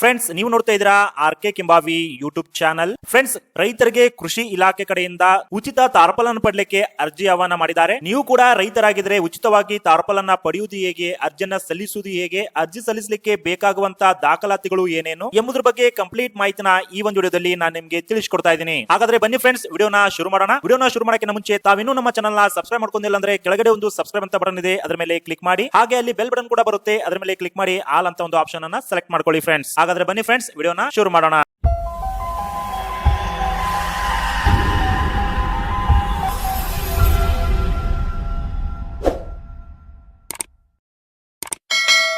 Friends ನೀವು ನೋಡ್ತಾ ಇದ್ದೀರಾ R K Kimbavi YouTube channel friends ರೈತರಿಗೆ ಕೃಷಿ ಇಲಾಖೆ ಕಡೆಯಿಂದ ಉಚಿತ ತಾರ್ಪಲ್ ಪಡಲಿಕ್ಕೆ ಅರ್ಜಿ ಆಹ್ವಾನ ಮಾಡಿದ್ದಾರೆ. ನೀವು ಕೂಡ ರೈತರಾಗಿದ್ರೆ ಉಚಿತವಾಗಿ ತಾರ್ಪಲ್ ಅನ್ನ ಪಡೆಯುವುದು ಹೇಗೆ, ಅರ್ಜಿಯನ್ನ ಸಲ್ಲಿಸುವುದು ಹೇಗೆ, ಅರ್ಜಿ ಸಲ್ಲಿಸಲಿಕ್ಕೆ ಬೇಕಾಗುವಂತ ದಾಖಲಾತಿಗಳು ಏನೇನು ಎಂಬುದ್ರ ಬಗ್ಗೆ ಕಂಪ್ಲೀಟ್ ಮಾಹಿತಿನ ಈ ಒಂದು ವಿಡಿಯೋದಲ್ಲಿ ನಾನು ನಿಮಗೆ ತಿಳಿಸ್ಕೊಡ್ತಾ ಇದ್ದೀನಿ. ಹಾಗಾದ್ರೆ ಬನ್ನಿ ಫ್ರೆಂಡ್ಸ್ ವಿಡಿಯೋನ ಶುರು ಮಾಡೋಣ. ವಿಡಿಯೋನ ಶುರು ಮಾಡಕ್ಕೆ ಮುಂಚೆ ತಾವಿನ್ನೂ ನಮ್ಮ ಚಾನಲ್ನ ಸಬ್ಸ್ಕ್ರೈಬ್ ಮಾಡ್ಕೊಂಡಿಲ್ಲ ಅಂದ್ರೆ ಕೆಳಗಡೆ ಒಂದು ಸಬ್ಸ್ಕ್ರೈಬ್ ಅಂತ ಬಟನ್ ಇದೆ, ಅದರ ಮೇಲೆ ಕ್ಲಿಕ್ ಮಾಡಿ. ಹಾಗೆ ಅಲ್ಲಿ ಬೆಲ್ ಬಟನ್ ಕೂಡ ಬರುತ್ತೆ, ಅದರ ಮೇಲೆ ಕ್ಲಿಕ್ ಮಾಡಿ, ಆಲ್ ಅಂತ ಒಂದು ಆಪ್ಷನ್ ಅನ್ನ ಸೆಲೆಕ್ಟ್ ಮಾಡ್ಕೊಳ್ಳಿ ಫ್ರೆಂಡ್ಸ್ ಹಾಗಾದ್ರೆ ಬನ್ನಿ ಫ್ರೆಂಡ್ಸ್ ವಿಡಿಯೋನ ಶುರು ಮಾಡೋಣ.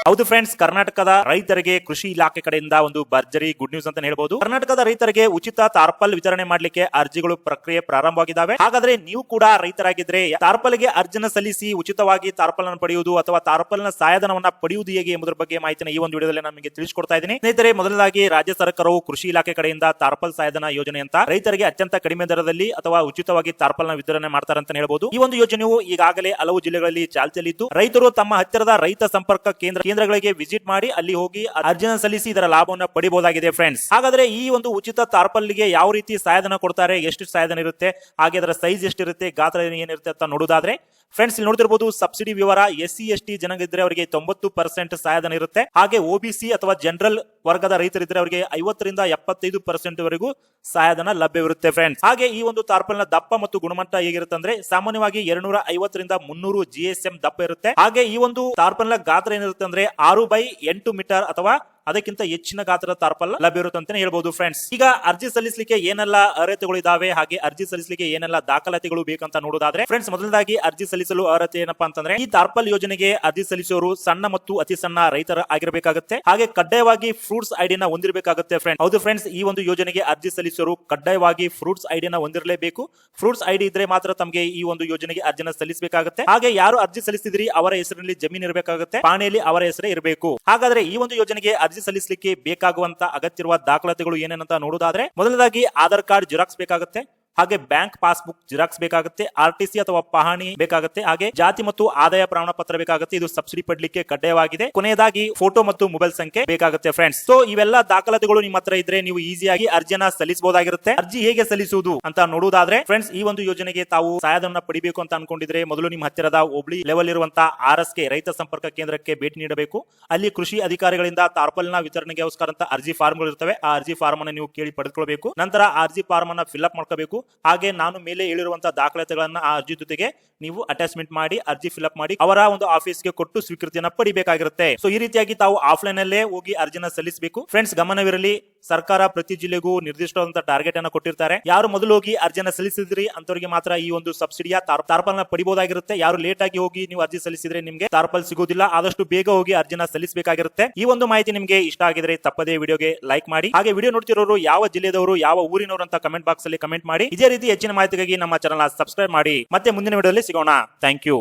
ಹೌದು ಫ್ರೆಂಡ್ಸ್ ಕರ್ನಾಟಕದ ರೈತರಿಗೆ ಕೃಷಿ ಇಲಾಖೆ ಕಡೆಯಿಂದ ಒಂದು ಭರ್ಜರಿ ಗುಡ್ ನ್ಯೂಸ್ ಅಂತ ಹೇಳಬಹುದು ಕರ್ನಾಟಕದ ರೈತರಿಗೆ ಉಚಿತ ತಾರ್ಪಲ್ ವಿತರಣೆ ಮಾಡಲಿಕ್ಕೆ ಅರ್ಜಿಗಳು ಪ್ರಕ್ರಿಯೆ ಪ್ರಾರಂಭವಾಗಿದ್ದಾವೆ. ಹಾಗಾದ್ರೆ ನೀವು ಕೂಡ ರೈತರಾಗಿದ್ರೆ ತಾರ್ಪಲ್ಗೆ ಅರ್ಜಿನ ಸಲ್ಲಿಸಿ ಉಚಿತವಾಗಿ ತಾರ್ಪಲ್ ಅನ್ನು ಪಡೆಯುವುದು ಅಥವಾ ತಾರ್ಪಲ್ನ ಸಹಾಯಧನವನ್ನ ಪಡೆಯುವುದು ಹೇಗೆ ಎಂಬುದರ ಬಗ್ಗೆ ಮಾಹಿತಿನ ಈ ಒಂದು ವಿಡಿಯೋದಲ್ಲಿ ನಮಗೆ ತಿಳಿಸಿಕೊಡ್ತಾ ಇದ್ದೀನಿ. ಸ್ನೇಹಿತರೆ ಮೊದಲದಾಗಿ ರಾಜ್ಯ ಸರ್ಕಾರವು ಕೃಷಿ ಇಲಾಖೆ ಕಡೆಯಿಂದ ತಾರ್ಪಲ್ ಸಹಾಯಧನ ಯೋಜನೆ ಅಂತ ರೈತರಿಗೆ ಅತ್ಯಂತ ಕಡಿಮೆ ದರದಲ್ಲಿ ಅಥವಾ ಉಚಿತವಾಗಿ ತಾರ್ಪಲ್ನ ವಿತರಣೆ ಮಾಡ್ತಾರೆ ಅಂತ ಹೇಳಬಹುದು ಈ ಒಂದು ಯೋಜನೆಯು ಈಗಾಗಲೇ ಹಲವು ಜಿಲ್ಲೆಗಳಲ್ಲಿ ಚಾಲ್ತಿಯಲ್ಲಿದ್ದು, ರೈತರು ತಮ್ಮ ಹತ್ತಿರದ ರೈತ ಸಂಪರ್ಕ ಕೇಂದ್ರ ಕೇಂದ್ರಗಳಿಗೆ ವಿಸಿಟ್ ಮಾಡಿ ಅಲ್ಲಿ ಹೋಗಿ ಅರ್ಜಿನ ಸಲ್ಲಿಸಿ ಇದರ ಲಾಭವನ್ನು ಪಡಿಬಹುದಾಗಿದೆ ಫ್ರೆಂಡ್ಸ್ ಹಾಗಾದ್ರೆ ಈ ಒಂದು ಉಚಿತ ತಾರ್ಪಲ್ಗೆ ಯಾವ ರೀತಿ ಸಹಾಯಧನ ಕೊಡ್ತಾರೆ, ಎಷ್ಟು ಸಹಾಯಧನ ಇರುತ್ತೆ, ಹಾಗೆ ಅದರ ಸೈಜ್ ಎಷ್ಟಿರುತ್ತೆ, ಗಾತ್ರ ಏನಿರುತ್ತೆ ಅಂತ ನೋಡುವುದಾದ್ರೆ ಫ್ರೆಂಡ್ಸ್ ಇಲ್ಲಿ ನೋಡ್ತಿರ್ಬೋದು ಸಬ್ಸಿಡಿ ವಿವರ ಎಸ್ ಸಿ ಎಸ್ ಟಿ ಜನಗಿದ್ರೆ ಅವರಿಗೆ ತೊಂಬತ್ತು ಪರ್ಸೆಂಟ್ ಸಹಾಯಧನ ಇರುತ್ತೆ. ಹಾಗೆ ಒಬಿಸಿ ಅಥವಾ ಜನರಲ್ ವರ್ಗದ ರೈತರಿದ್ರೆ ಅವರಿಗೆ ಐವತ್ತರಿಂದ ಎಪ್ಪತ್ತೈದು ಪರ್ಸೆಂಟ್ ವರೆಗೂ ಸಹಾಯಧನ ಲಭ್ಯವಿರುತ್ತೆ ಫ್ರೆಂಡ್ಸ್ ಹಾಗೆ ಈ ಒಂದು ತಾರ್ಪಲ್ನ ದಪ್ಪ ಮತ್ತು ಗುಣಮಟ್ಟ ಹೇಗಿರುತ್ತೆ ಅಂದ್ರೆ ಸಾಮಾನ್ಯವಾಗಿ ಎರಡ್ನೂರ ಐವತ್ತರಿಂದ ಮುನ್ನೂರು ಜಿ ಎಸ್ ಎಂ ದಪ್ಪ ಇರುತ್ತೆ. ಹಾಗೆ ಈ ಒಂದು ತಾರ್ಪಲ್ನ ಗಾತ್ರ ಏನಿರುತ್ತೆ ಅಂದ್ರೆ ಆರು ಬೈ ಎಂಟು ಮೀಟರ್ ಅಥವಾ ಅದಕ್ಕಿಂತ ಹೆಚ್ಚಿನ ಗಾತ್ರದ ತಾರ್ಪಲ್ ಲಭ್ಯ ಇರುತ್ತೆ ಅಂತಾನೆ ಹೇಳ್ಬೋದು ಫ್ರೆಂಡ್ಸ್ ಈಗ ಅರ್ಜಿ ಸಲ್ಲಿಸಲಿಕ್ಕೆ ಏನೆಲ್ಲ ಅರ್ಹತೆಗಳು ಇದಾವೆ, ಹಾಗೆ ಅರ್ಜಿ ಸಲ್ಲಿಸಲಿಕ್ಕೆ ಏನೆಲ್ಲ ದಾಖಲಾತಿಗಳು ಬೇಕಂತ ನೋಡೋದಾದ್ರೆ ಫ್ರೆಂಡ್ಸ್ ಮೊದಲದಾಗಿ ಅರ್ಜಿ ಸಲ್ಲಿಸಲು ಅರ್ಹತೆ ಏನಪ್ಪಾ ಅಂತಂದ್ರೆ, ಈ ತಾರ್ಪಲ್ ಯೋಜನೆಗೆ ಅರ್ಜಿ ಸಲ್ಲಿಸುವವರು ಸಣ್ಣ ಮತ್ತು ಅತಿ ಸಣ್ಣ ರೈತರ ಆಗಿರಬೇಕಾಗುತ್ತೆ. ಹಾಗೆ ಕಡ್ಡಾಯವಾಗಿ ಫ್ರೂಟ್ಸ್ ಐಡಿನ ಹೊಂದಿರಬೇಕಾಗುತ್ತೆ ಫ್ರೆಂಡ್ ಹೌದು ಫ್ರೆಂಡ್ಸ್ ಈ ಒಂದು ಯೋಜನೆಗೆ ಅರ್ಜಿ ಸಲ್ಲಿಸುವವರು ಕಡ್ಡಾಯವಾಗಿ ಫ್ರೂಟ್ಸ್ ಐಡಿನ ಹೊಂದಿರಲೇಬೇಕು. ಫ್ರೂಟ್ಸ್ ಐಡಿ ಇದ್ರೆ ಮಾತ್ರ ತಮಗೆ ಈ ಒಂದು ಯೋಜನೆಗೆ ಅರ್ಜಿನ ಸಲ್ಲಿಸಬೇಕಾಗುತ್ತೆ. ಹಾಗೆ ಯಾರು ಅರ್ಜಿ ಸಲ್ಲಿಸಿದ್ರಿ ಅವರ ಹೆಸರಿನಲ್ಲಿ ಜಮೀನು ಇರಬೇಕಾಗುತ್ತೆ, ಪಾಣಿಯಲ್ಲಿ ಅವರ ಹೆಸರೇ ಇರಬೇಕು. ಹಾಗಾದ್ರೆ ಈ ಒಂದು ಯೋಜನೆಗೆ ಸಲ್ಲಿಸಲಿಕ್ಕೆ ಬೇಕಾಗುವಂತ ಅಗತ್ಯವಿರುವ ದಾಖಲಾತಿಗಳು ಏನೇನಂತ ನೋಡೋದಾದ್ರೆ ಮೊದಲದಾಗಿ ಆಧಾರ್ ಕಾರ್ಡ್ ಜೆರಾಕ್ಸ್ ಬೇಕಾಗುತ್ತೆ. ಹಾಗೆ ಬ್ಯಾಂಕ್ ಪಾಸ್ಬುಕ್ ಜಿರಾಕ್ಸ್ ಬೇಕಾಗುತ್ತೆ, ಆರ್ ಟಿ ಸಿ ಅಥವಾ ಪಹಣಿ ಬೇಕಾಗುತ್ತೆ, ಹಾಗೆ ಜಾತಿ ಮತ್ತು ಆದಾಯ ಪ್ರಮಾಣ ಪತ್ರ ಬೇಕಾಗುತ್ತೆ. ಇದು ಸಬ್ಸಿಡಿ ಪಡ್ಲಿಕ್ಕೆ ಕಡ್ಡಾಯವಾಗಿದೆ. ಕೊನೆಯದಾಗಿ ಫೋಟೋ ಮತ್ತು ಮೊಬೈಲ್ ಸಂಖ್ಯೆ ಬೇಕಾಗುತ್ತೆ ಫ್ರೆಂಡ್ಸ್ ಸೊ ಇವೆಲ್ಲ ದಾಖಲಾತಿಗಳು ನಿಮ್ಮ ಹತ್ರ ಇದ್ರೆ ನೀವು ಈಸಿಯಾಗಿ ಅರ್ಜಿಯನ್ನ ಸಲ್ಲಿಸಬಹುದಾಗಿರುತ್ತೆ. ಅರ್ಜಿ ಹೇಗೆ ಸಲ್ಲಿಸುವುದು ಅಂತ ನೋಡುವುದಾದ್ರೆ ಫ್ರೆಂಡ್ಸ್ ಈ ಒಂದು ಯೋಜನೆಗೆ ತಾವು ಸಹಾಯಧನ ಪಡಿಬೇಕು ಅಂತ ಅನ್ಕೊಂಡಿದ್ರೆ ಮೊದಲು ನಿಮ್ಮ ಹತ್ತಿರದ ಹೋಬಳಿ ಲೆವೆಲ್ ಇರುವಂತಹ ಆರ್ ಎಸ್ ಕೆ ರೈತ ಸಂಪರ್ಕ ಕೇಂದ್ರಕ್ಕೆ ಭೇಟಿ ನೀಡಬೇಕು. ಅಲ್ಲಿ ಕೃಷಿ ಅಧಿಕಾರಿಗಳಿಂದ ತಾರ್ಪಲ್ನ ವಿತರಣೆಗೋಸ್ಕರ ಅರ್ಜಿ ಫಾರ್ಮ್ ಇರ್ತವೆ. ಆ ಅರ್ಜಿ ಫಾರ್ಮ್ ಅನ್ನು ನೀವು ಕೇಳಿ ಪಡೆದುಕೊಳ್ಬೇಕು. ನಂತರ ಅರ್ಜಿ ಫಾರ್ಮ್ ಅನ್ನ ಫಿಲ್ ಅಪ್ ಮಾಡ್ಕೋಬೇಕು. ಹಾಗೆ ನಾನು ಮೇಲೆ ಹೇಳಿರುವಂತಹ ದಾಖಲಾತಿಗಳನ್ನ ಆ ಅರ್ಜಿ ಜೊತೆಗೆ ನೀವು ಅಟ್ಯಾಚ್ಮೆಂಟ್ ಮಾಡಿ, ಅರ್ಜಿ ಫಿಲ್ಅಪ್ ಮಾಡಿ, ಅವರ ಒಂದು ಆಫೀಸ್ಗೆ ಕೊಟ್ಟು ಸ್ವೀಕೃತಿಯನ್ನ ಪಡಿಬೇಕಾಗಿರುತ್ತೆ. ಸೊ ಈ ರೀತಿಯಾಗಿ ತಾವು ಆಫ್ಲೈನ್ ಅಲ್ಲೇ ಹೋಗಿ ಅರ್ಜಿನ ಸಲ್ಲಿಸಬೇಕು. ಫ್ರೆಂಡ್ಸ್ ಗಮನವಿರಲಿ. ಸರ್ಕಾರ ಪ್ರತಿ ಜಿಲ್ಲೆಗೂ ನಿರ್ದಿಷ್ಟವಾದಂತಹ ಟಾರ್ಗೆಟ್ ಅನ್ನ ಕೊಟ್ಟಿರ್ತಾರೆ. ಯಾರು ಮೊದಲು ಹೋಗಿ ಅರ್ಜಿನ ಸಲ್ಲಿಸಿದ್ರಿ ಅಂತವರಿಗೆ ಮಾತ್ರ ಈ ಒಂದು ಸಬ್ಸಿಡಿಯ ತಾರ್ಪಲ್ನ ಪಡಿಬಹುದಾಗಿರುತ್ತೆ ಯಾರು ಲೇಟ್ ಆಗಿ ಹೋಗಿ ನೀವು ಅರ್ಜಿ ಸಲ್ಲಿಸಿದ್ರೆ ನಿಮಗೆ ತಾರ್ಪಲ್ ಸಿಗೋದಿಲ್ಲ. ಆದಷ್ಟು ಬೇಗ ಹೋಗಿ ಅರ್ಜಿನ ಸಲ್ಲಿಸಬೇಕಾಗಿರುತ್ತೆ. ಈ ಒಂದು ಮಾಹಿತಿ ನಿಮಗೆ ಇಷ್ಟ ಆಗಿದ್ರೆ ತಪ್ಪದೇ ವಿಡಿಯೋಗೆ ಲೈಕ್ ಮಾಡಿ. ಹಾಗೆ ವಿಡಿಯೋ ನೋಡ್ತಿರೋರು ಯಾವ ಜಿಲ್ಲೆದವರು, ಯಾವ ಊರಿನವರು ಅಂತ ಕಮೆಂಟ್ ಬಾಕ್ಸ್ ಅಲ್ಲಿ ಕಮೆಂಟ್ ಮಾಡಿ. ಇದೇ ರೀತಿ ಹೆಚ್ಚಿನ ಮಾಹಿತಿಗಾಗಿ ನಮ್ಮ ಚಾನಲ್ ಸಬ್ಸ್ಕ್ರೈಬ್ ಮಾಡಿ. ಮತ್ತೆ ಮುಂದಿನ ವಿಡಿಯೋದಲ್ಲಿ ಸಿಗೋಣ. Thank you